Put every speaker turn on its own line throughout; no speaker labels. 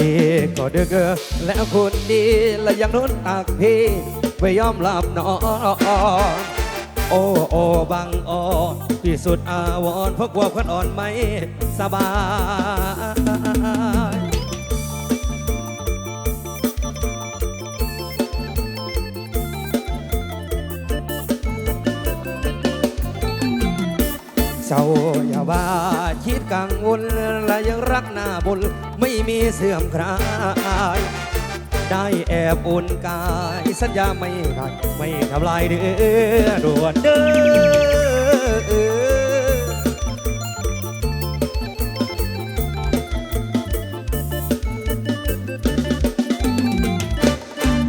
ดีก็เดือกแล้วคุณดีและยังนุ่นตักพี่ไม่ยอมหลับนอนโอ้โอ้บังอ่อนพี่สุดอาวรเพราะกลัวคนอ่อนไม่สบาย เจ้าอย่าว่าคิดกังวลและยังรักหน้าบุญไม่มีเสื่อมคลาย ได้แอบอุ่นกาย สัญญาไม่ได้ไม่ทำลายเดือด่วนเด้อ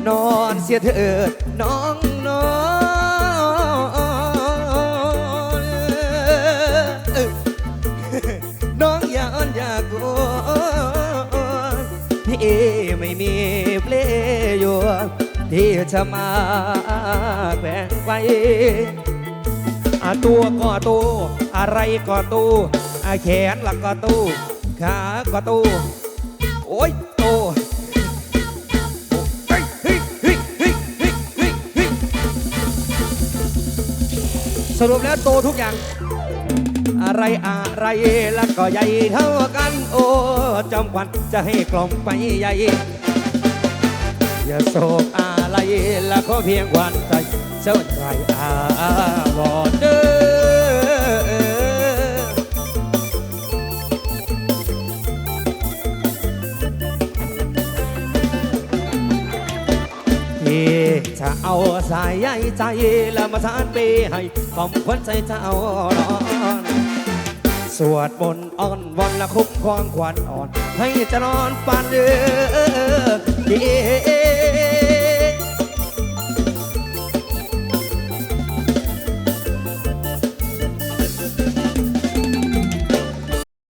นอนเสียเถิดน้องนอน ไม่มีเพลอยู่ที่จะมาแบ่งไว้อาตัวก็ตู้อะไรก็ตู้อาแขนหลักก็ตู้ขาก็ตู้โอ้ยโตเฮ้สรุปแล้วโตทุกอย่าง อะไรอะไรแล้วก็ใหญ่เท่ากัน โอ้จอมควันจะให้กล่อมไปใหญ่อย่าโศกอะไรแล้วก็เพียงวันใจเจ้าใจอาวรณ์เด้อจะเอาสายใยใจแล้วมาทานไปให้กล่อมควันใจเจ้านอ สวดบนต์อ่อนวอนละคุ้มความขวัญอ่อน ให้จะนอนฝันเออดี